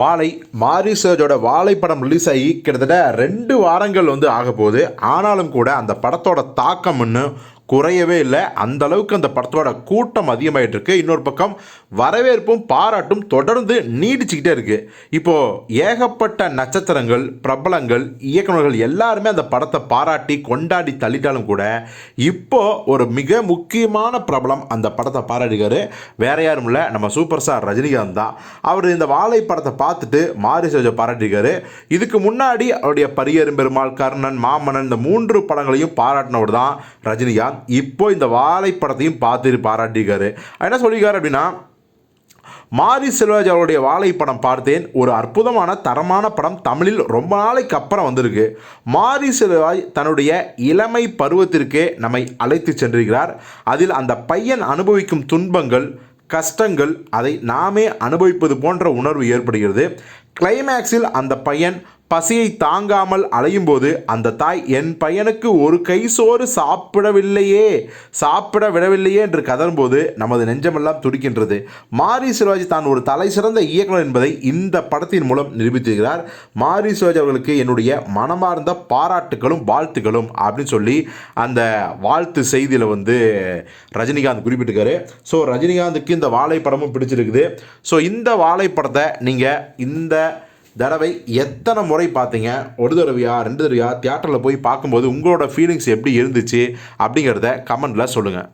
வாழை மாரி சர்ஜோட வாழை படம் ரிலீஸ் ஆகி கிட்டத்தட்ட ரெண்டு வாரங்கள் வந்து ஆக போகுது ஆனாலும் கூட அந்த படத்தோட தாக்கம் இன்னும் குறையவே இல்லை. அந்த அளவுக்கு அந்த படத்தோட கூட்டம் அதிகமாயிட்டு இருக்கு. இன்னொரு பக்கம் வரவேற்பும் பாராட்டும் தொடர்ந்து நீடிச்சுக்கிட்டே இருக்கு. இப்போ ஏகப்பட்ட நட்சத்திரங்கள் பிரபலங்கள் இயக்குநர்கள் எல்லாருமே அந்த படத்தை பாராட்டி கொண்டாடி தள்ளிட்டாலும் கூட இப்போ ஒரு மிக முக்கியமான பிரபலம் அந்த படத்தை பாராட்டிக்காரு வேற யாரும் இல்லை. நம்ம சூப்பர் ஸ்டார் ரஜினிகாந்த் தான். அவர் இந்த வாழை படத்தை பார்த்துட்டு மாரி சோஜை பாராட்டியிருக்காரு. இதுக்கு முன்னாடி அவருடைய பரியரும் பெருமாள் கர்ணன் மாமன்னன் இந்த மூன்று படங்களையும் பாராட்டினவர் தான் ரஜினிகாந்த். இப்போ இந்த வாழைப்படத்தையும் பார்த்து பார்த்துட்டு பாராட்டியிருக்காரு என்ன சொல்லியிருக்காரு அப்படின்னா மாரி செல்வராஜ் அவருடைய வாழை படம் பார்த்தேன். ஒரு அற்புதமான தரமான படம். தமிழில் ரொம்ப நாளைக்கு அப்புறம் வந்திருக்கு. மாரி செல்வராஜ் தன்னுடைய இளமை பருவத்திற்கே நம்மை அழைத்து சென்றிருக்கிறார். அதில் அந்த பையன் அனுபவிக்கும் துன்பங்கள் கஷ்டங்கள் அதை நாமே அனுபவிப்பது போன்ற உணர்வு ஏற்படுகிறது. கிளைமேக்ஸில் அந்த பையன் பசியை தாங்காமல் அலையும் போது அந்த தாய் என் பையனுக்கு ஒரு கை சோறு சாப்பிடவில்லையே சாப்பிட விடவில்லையே என்று கதறும்போது நமது நெஞ்சமெல்லாம் துடிக்கின்றது. மாரி சிவாஜி தான் ஒரு தலை சிறந்த இயக்குனர் என்பதை இந்த படத்தின் மூலம் நிரூபித்திருக்கிறார். மாரி சிவாஜி அவர்களுக்கு என்னுடைய மனமார்ந்த பாராட்டுகளும் வாழ்த்துக்களும் அப்படின்னு சொல்லி அந்த வாழ்த்து செய்தியில் வந்து ரஜினிகாந்த் குறிப்பிட்டிருக்காரு. ஸோ ரஜினிகாந்துக்கு இந்த வாழை படமும் பிடிச்சிருக்குது. ஸோ இந்த வாழை படத்தை நீங்கள் இந்த தடவை எத்தனை முறை பார்த்தீங்க? ஒரு தடவையா ரெண்டு தடவையா? தியேட்டரில் போய் பார்க்கும்போது உங்களோட ஃபீலிங்ஸ் எப்படி இருந்துச்சு? அப்படிங்கிறத கமெண்டில் சொல்லுங்கள்